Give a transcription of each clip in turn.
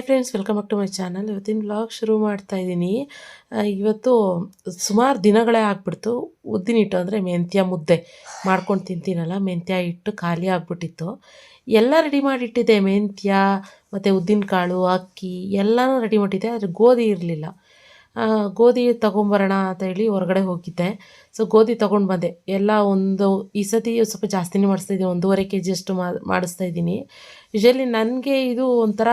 Hi friends welcome back to my channel ಇವತ್ತಿನ blog ಶುರು ಮಾಡ್ತಾ ಇದ್ದೀನಿ. ಇವತ್ತು ಸುಮಾರು ದಿನಗಳೇ ಆಗಿಬಿಡ್ತು. ಉದ್ದಿನ ಹಿಟ್ಟು ಅಂದರೆ ಮೆಂತ್ಯ ಮುದ್ದೆ ಮಾಡ್ಕೊಂಡು ತಿಂತೀನಲ್ಲ, ಮೆಂತ್ಯ ಹಿಟ್ಟು ಖಾಲಿ ಆಗಿಬಿಟ್ಟಿತ್ತು. ಎಲ್ಲ ರೆಡಿ ಮಾಡಿಟ್ಟಿದ್ದೆ ಮೆಂತ್ಯ, ಮತ್ತು ಉದ್ದಿನ ಕಾಳು ಅಕ್ಕಿ, ಎಲ್ಲನೂ ರೆಡಿ ಮಾಡಿದ್ದೆ, ಆದರೆ ಗೋಧಿ ಇರಲಿಲ್ಲ. ಗೋಧಿ ತೊಗೊಂಬರೋಣ ಅಂತ ಹೇಳಿ ಹೊರಗಡೆ ಹೋಗಿದ್ದೆ. ಸೊ ಗೋಧಿ ತೊಗೊಂಡು ಬಂದೆ. ಎಲ್ಲ ಒಂದು ಈ ಸತಿ ಸ್ವಲ್ಪ ಜಾಸ್ತಿನೇ ಮಾಡಿಸ್ತಾ ಇದ್ದೀನಿ, ಒಂದೂವರೆ ಕೆ ಜಿಯಷ್ಟು ಮಾಡಿಸ್ತಾ ಇದ್ದೀನಿ. ಯೂಶಲಿ ನನಗೆ ಇದು ಒಂಥರ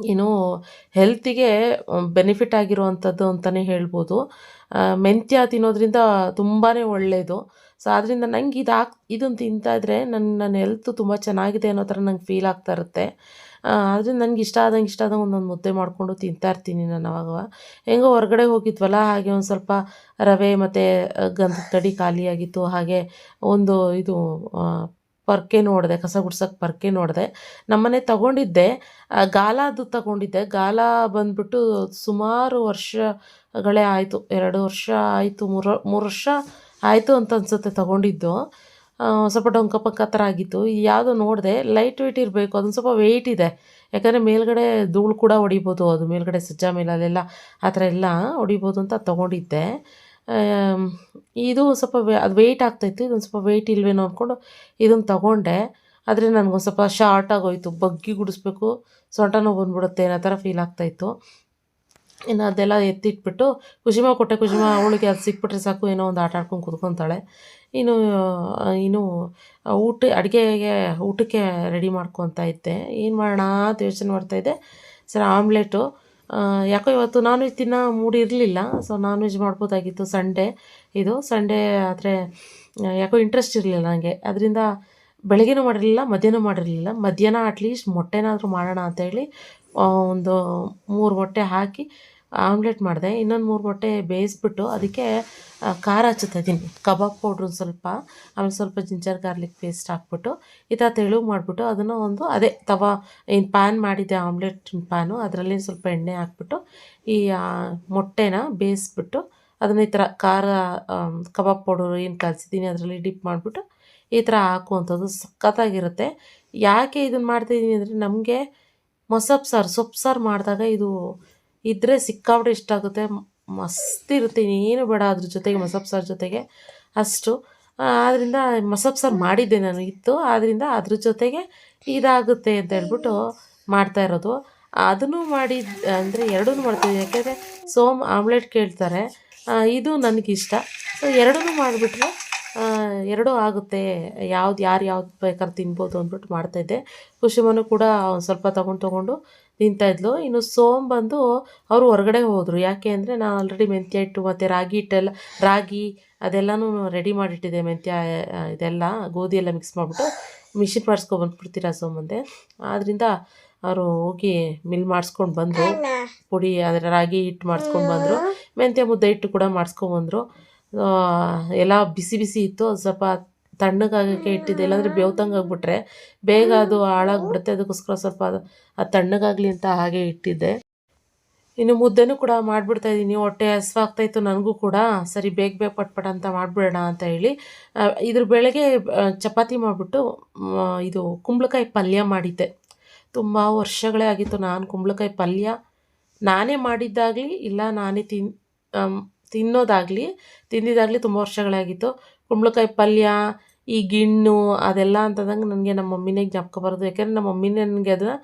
ಏನು ಹೆಲ್ತಿಗೆ ಬೆನಿಫಿಟ್ ಆಗಿರುವಂಥದ್ದು ಅಂತಲೇ ಹೇಳ್ಬೋದು. ಮೆಂತ್ಯ ತಿನ್ನೋದ್ರಿಂದ ತುಂಬಾ ಒಳ್ಳೆಯದು ಸೊ ಆದ್ದರಿಂದ ನಂಗೆ ಇದು ಹಾಕ್ ಇದನ್ನು ತಿಂತಾ ಇದ್ರೆ ನನ್ನ ನನ್ನ ಹೆಲ್ತು ತುಂಬ ಚೆನ್ನಾಗಿದೆ ಅನ್ನೋ ಥರ ನಂಗೆ ಫೀಲ್ ಆಗ್ತಾ ಇರುತ್ತೆ. ಆದ್ದರಿಂದ ನನಗೆ ಇಷ್ಟ ಆದಂಗೆ ಇಷ್ಟ ಆದಂಗೆ ಒಂದೊಂದು ಮುದ್ದೆ ಮಾಡಿಕೊಂಡು ತಿಂತಾ ಇರ್ತೀನಿ ನಾನು ಅವಾಗ ಹೆಂಗೋ ಹೊರಗಡೆ ಹೋಗಿದ್ವಲ್ಲ, ಹಾಗೆ ಒಂದು ಸ್ವಲ್ಪ ರವೆ ಮತ್ತು ಗಂಧದ ತಡಿ ಖಾಲಿಯಾಗಿತ್ತು. ಹಾಗೆ ಒಂದು ಇದು ಪರ್ಕೆ ನೋಡಿದೆ, ಕಸ ಗುಡ್ಸೋಕ್ಕೆ ಪರ್ಕೆ ನೋಡಿದೆ. ನಮ್ಮನೆ ತಗೊಂಡಿದ್ದೆ ಗಾಲಾದು ತಗೊಂಡಿದ್ದೆ. ಗಾಲ ಬಂದ್ಬಿಟ್ಟು ಸುಮಾರು ವರ್ಷಗಳೇ ಆಯಿತು, ಎರಡು ವರ್ಷ ಆಯಿತು, ಮೂರು ಮೂರು ವರ್ಷ ಆಯಿತು ಅಂತ ಅನ್ಸುತ್ತೆ ತಗೊಂಡಿದ್ದು. ಸ್ವಲ್ಪ ಡೊಂಕ ಪಕ್ಕ ಥರ ಆಗಿತ್ತು ಯಾವುದೋ ನೋಡಿದೆ, ಲೈಟ್ ವೆಯ್ಟ್ ಇರಬೇಕು, ಅದೊಂದು ಸ್ವಲ್ಪ ವೆಯ್ಟ್ ಇದೆ. ಯಾಕಂದರೆ ಮೇಲ್ಗಡೆ ಧೂಳು ಕೂಡ ಹೊಡಿಬೋದು, ಅದು ಮೇಲ್ಗಡೆ ಸಜ್ಜಾ ಮೇಲೆ ಅಲ್ಲೆಲ್ಲ ಆ ಥರ ಎಲ್ಲ ಹೊಡಿಬೋದು ಅಂತ ತೊಗೊಂಡಿದ್ದೆ. ಇದು ಸ್ವಲ್ಪ ವೇ ಅದು ವೆಯ್ಟ್ ಆಗ್ತಾಯಿತ್ತು ಇದೊಂದು ಸ್ವಲ್ಪ ವೆಯ್ಟ್ ಇಲ್ವೇನೋ ಅಂದ್ಕೊಂಡು ಇದನ್ನು ತಗೊಂಡೆ. ಆದರೆ ನನಗೊಂದು ಸ್ವಲ್ಪ ಶಾರ್ಟ್ ಆಗೋಯ್ತು, ಬಗ್ಗಿ ಗುಡಿಸ್ಬೇಕು, ಸೊಂಟ ನೋವು ಬಂದ್ಬಿಡುತ್ತೆ ಅನ್ನೋ ಥರ ಫೀಲ್ ಆಗ್ತಾಯಿತ್ತು. ಇನ್ನು ಅದೆಲ್ಲ ಎತ್ತಿಟ್ಬಿಟ್ಟು ಕುಶಿಮ ಕೊಟ್ಟೆ ಕುಶಿಮ ಅವಳಿಗೆ ಅದು ಸಿಕ್ಬಿಟ್ರೆ ಸಾಕು, ಏನೋ ಒಂದು ಆಟ ಆಡ್ಕೊಂಡು ಕುತ್ಕೊತಾಳೆ. ಇನ್ನು ಇನ್ನು ಊಟ, ಅಡುಗೆಗೆ, ಊಟಕ್ಕೆ ರೆಡಿ ಮಾಡ್ಕೊತಾ ಇದ್ದೆ. ಏನು ಮಾಡೋಣ ಅಂತ ಯೋಚನೆ ಮಾಡ್ತಾಯಿದ್ದೆ ಸರ್, ಆಮ್ಲೆಟು ಯಾಕೋ ಇವತ್ತು ನಾನ್ ವೆಜ್ ತಿನ್ನೋ ಮೂಡ್ ಇರಲಿಲ್ಲ. ಸೊ ನಾನ್ ವೆಜ್ ಮಾಡ್ಬೋದಾಗಿತ್ತು ಸಂಡೇ ಇದು ಸಂಡೇ ಆದರೆ ಯಾಕೋ ಇಂಟ್ರೆಸ್ಟ್ ಇರಲಿಲ್ಲ ನನಗೆ ಅದರಿಂದ ಬೆಳಗ್ಗೆನೂ ಮಾಡಿರಲಿಲ್ಲ ಮಧ್ಯಾಹ್ನ ಮಾಡಿರಲಿಲ್ಲ. ಮಧ್ಯಾಹ್ನ ಅಟ್ಲೀಸ್ಟ್ ಮೊಟ್ಟೆನಾದರೂ ಮಾಡೋಣ ಆ, ಒಂದು ಮೂರು ಮೊಟ್ಟೆ ಹಾಕಿ ಆಮ್ಲೆಟ್ ಮಾಡಿದೆ. ಇನ್ನೊಂದು ಮೂರು ಮೊಟ್ಟೆ ಬೇಯಿಸ್ಬಿಟ್ಟು ಅದಕ್ಕೆ ಖಾರ ಹಚ್ಚುತ್ತಾ ಇದ್ದೀನಿ. ಕಬಾಬ್ ಪೌಡ್ರ್ ಒಂದು ಸ್ವಲ್ಪ, ಆಮೇಲೆ ಸ್ವಲ್ಪ ಜಿಂಜರ್ ಗಾರ್ಲಿಕ್ ಪೇಸ್ಟ್ ಹಾಕ್ಬಿಟ್ಟು ಈ ಥರ ತೆಳು ಮಾಡಿಬಿಟ್ಟು ಅದನ್ನು ಒಂದು, ಅದೇ ತವಾ, ಏನು ಪ್ಯಾನ್ ಮಾಡಿದ್ದೆ ಆಮ್ಲೆಟ್ ಪ್ಯಾನು ಅದರಲ್ಲಿ ಸ್ವಲ್ಪ ಎಣ್ಣೆ ಹಾಕ್ಬಿಟ್ಟು ಈ ಮೊಟ್ಟೆನ ಬೇಯಿಸ್ಬಿಟ್ಟು ಅದನ್ನ ಈ ಥರ ಖಾರ ಕಬಾಬ್ ಪೌಡರ್ ಏನು ಕಲಿಸಿದ್ದೀನಿ ಅದರಲ್ಲಿ ಡಿಪ್ ಮಾಡಿಬಿಟ್ಟು ಈ ಥರ ಹಾಕುವಂಥದ್ದು ಸಖತ್ತಾಗಿರುತ್ತೆ. ಯಾಕೆ ಇದನ್ನು ಮಾಡ್ತಾಯಿದ್ದೀನಿ ಅಂದರೆ ನಮಗೆ ಮೊಸಪ್ಪು ಸಾರು, ಸೊಪ್ಪು ಸಾರು ಮಾಡಿದಾಗ ಇದು ಇದ್ದರೆ ಸಿಕ್ಕಾಪಟ್ಟೆ ಇಷ್ಟ ಆಗುತ್ತೆ. ಮಸ್ತ್ ಇರುತ್ತೆ. ಏನು ಬೇಡ ಅದ್ರ ಜೊತೆಗೆ ಮಸಬ್ ಸಾರು ಜೊತೆಗೆ. ಅಷ್ಟು. ಆದ್ದರಿಂದ ಮಸಪ್ ಸಾರು ಮಾಡಿದ್ದೆ ನಾನು ಇತ್ತು. ಆದ್ದರಿಂದ ಅದ್ರ ಜೊತೆಗೆ ಇದಾಗುತ್ತೆ ಅಂತ ಹೇಳ್ಬಿಟ್ಟು ಮಾಡ್ತಾ ಇರೋದು. ಅದನ್ನು ಮಾಡಿ ಅಂದರೆ ಎರಡೂ ಮಾಡ್ತೀವಿ ಯಾಕೆಂದರೆ ಸೋಮ್ ಆಮ್ಲೆಟ್ ಕೇಳ್ತಾರೆ. ಇದು ನನಗಿಷ್ಟ. ಸೊ ಎರಡೂ ಮಾಡಿಬಿಟ್ರೆ ಎರಡೂ ಆಗುತ್ತೆ. ಯಾವ್ದು, ಯಾರು ಯಾವ್ದು ಬೇಕಾದ್ರೆ ತಿನ್ಬೋದು ಅಂದ್ಬಿಟ್ಟು ಮಾಡ್ತಾಯಿದ್ದೆ ಖುಷಿಮನು ಕೂಡ ಒಂದು ಸ್ವಲ್ಪ ತೊಗೊಂಡು ತೊಗೊಂಡು ತಿಂತಾಯಿದ್ಲು ಇನ್ನು ಸೋಮ್ ಬಂದು ಅವರು ಹೊರಗಡೆ ಹೋದರು. ಯಾಕೆ ಅಂದರೆ ನಾನು ಆಲ್ರೆಡಿ ಮೆಂತ್ಯ ಹಿಟ್ಟು ಮತ್ತು ರಾಗಿ ಹಿಟ್ಟೆಲ್ಲ ರಾಗಿ ಅದೆಲ್ಲನೂ ರೆಡಿ ಮಾಡಿಟ್ಟಿದ್ದೆ ಮೆಂತ್ಯ ಇದೆಲ್ಲ ಗೋಧಿ ಎಲ್ಲ ಮಿಕ್ಸ್ ಮಾಡಿಬಿಟ್ಟು ಮಿಷಿನ್ ಮಾಡಿಸ್ಕೊಬಂದ್ಬಿಡ್ತೀರಾ ಮುಂದೆ ಆದ್ದರಿಂದ ಅವರು ಹೋಗಿ ಮಿಲ್ ಮಾಡಿಸ್ಕೊಂಡು ಬಂದರು. ಪುಡಿ ಅದರ ರಾಗಿ ಹಿಟ್ಟು ಮಾಡಿಸ್ಕೊಂಡು ಬಂದರು. ಮೆಂತ್ಯ ಮುದ್ದೆ ಹಿಟ್ಟು ಕೂಡ ಮಾಡಿಸ್ಕೊಂಬಂದರು ಎಲ್ಲ ಬಿಸಿ ಬಿಸಿ ಇತ್ತು. ಸ್ವಲ್ಪ ತಣ್ಣಗಾಗೋಕ್ಕೆ ಇಟ್ಟಿದ್ದೆ. ಇಲ್ಲಾಂದರೆ ಬೇವ್ತಂಗೆ ಆಗಿಬಿಟ್ರೆ ಬೇಗ ಅದು ಹಾಳಾಗ್ಬಿಡುತ್ತೆ. ಅದಕ್ಕೋಸ್ಕರ ಸ್ವಲ್ಪ ಅದು ಅದು ತಣ್ಣಗಾಗಲಿ ಅಂತ ಹಾಗೆ ಇಟ್ಟಿದ್ದೆ. ಇನ್ನು ಮುದ್ದೆನೂ ಕೂಡ ಮಾಡಿಬಿಡ್ತಾ ಇದ್ದೀನಿ. ಹೊಟ್ಟೆ ಹಸ್ವಾಗ್ತಾಯಿತ್ತು ನನಗೂ ಕೂಡ. ಸರಿ ಬೇಗ ಬೇಗ ಪಟ್ಪಟ ಅಂತ ಮಾಡಿಬಿಡೋಣ ಅಂತ ಹೇಳಿ. ಇದ್ರ ಬೆಳಗ್ಗೆ ಚಪಾತಿ ಮಾಡಿಬಿಟ್ಟು ಇದು ಕುಂಬಳಕಾಯಿ ಪಲ್ಯ ಮಾಡಿದ್ದೆ. ತುಂಬ ವರ್ಷಗಳೇ ಆಗಿತ್ತು ನಾನು ಕುಂಬಳಕಾಯಿ ಪಲ್ಯ. ನಾನೇ ಮಾಡಿದ್ದಾಗಲಿ ಇಲ್ಲ ನಾನೇ ತಿನ್ ತಿನ್ನೋದಾಗಲಿ ತಿಂದಿದ್ದಾಗಲಿ ತುಂಬ ವರ್ಷಗಳೇ ಆಗಿತ್ತು. ಕುಂಬಳಕಾಯಿ ಪಲ್ಯ ಈ ಗಿಣ್ಣು ಅದೆಲ್ಲ ಅಂತಂದಂಗೆ ನನಗೆ ನಮ್ಮ ಮಮ್ಮಿನೇ ಜ್ಞಾಪಕ ಬರೋದು. ಯಾಕೆಂದರೆ ನಮ್ಮ ಮಮ್ಮಿನೇ ನನಗೆ ಅದನ್ನು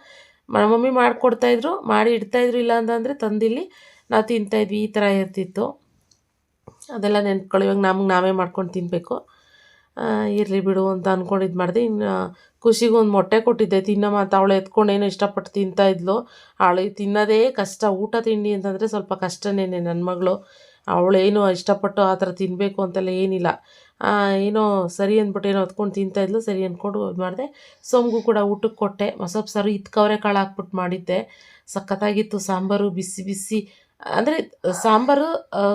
ನಮ್ಮ ಮಮ್ಮಿ ಮಾಡಿಕೊಡ್ತಾಯಿದ್ರು ಮಾಡಿ ಇಡ್ತಾಯಿದ್ರು ಇಲ್ಲ ಅಂತಂದರೆ ತಂದಿಲ್ಲಿ ನಾವು ತಿಂತಾಯಿದ್ವಿ ಈ ಥರ ಇರ್ತಿತ್ತು. ಅದೆಲ್ಲ ನೆನ್ಪುಗಳು. ಇವಾಗ ನಮಗೆ ನಾವೇ ಮಾಡ್ಕೊಂಡು ತಿನ್ನಬೇಕು ಇರಲಿ ಬಿಡು ಅಂತ ಅಂದ್ಕೊಂಡು ಇದು ಮಾಡಿದೆ. ಇನ್ನು ಖುಷಿಗೆ ಒಂದು ಮೊಟ್ಟೆ ಕೊಟ್ಟಿದ್ದೆ. ತಿನ್ನಮ್ಮ ಅಂತ ಅವಳು ಎತ್ಕೊಂಡು ಏನೋ ಇಷ್ಟಪಟ್ಟು ತಿಂತಾಯಿದ್ಲು ಅವಳಿಗೆ ಅವಳು ತಿನ್ನೋದೇ ಕಷ್ಟ. ಊಟ ತಿಂಡಿ ಅಂತಂದರೆ ಸ್ವಲ್ಪ ಕಷ್ಟನೇ ನನ್ನ ಮಗಳು. ಅವಳೇನು ಇಷ್ಟಪಟ್ಟು ಆ ಥರ ತಿನ್ನಬೇಕು ಅಂತೆಲ್ಲ ಏನಿಲ್ಲ. ಏನೋ ಸರಿ ಅಂದ್ಬಿಟ್ಟು ಏನೋ ಹೊತ್ಕೊಂಡು ತಿಂತಾಯಿದ್ಲು ಸರಿ ಅಂದ್ಕೊಂಡು ಇದು ಮಾಡಿದೆ. ಸೋಮ್ಗೂ ಕೂಡ ಊಟಕ್ಕೆ ಕೊಟ್ಟೆ. ಮೊಸಪ್ ಸಾರು ಇತ್ಕವರೆ ಕಾಳು ಹಾಕ್ಬಿಟ್ಟು ಮಾಡಿದ್ದೆ. ಸಖತ್ತಾಗಿತ್ತು, ಸಾಂಬಾರು ಬಿಸಿ ಬಿಸಿ. ಅಂದರೆ ಸಾಂಬಾರು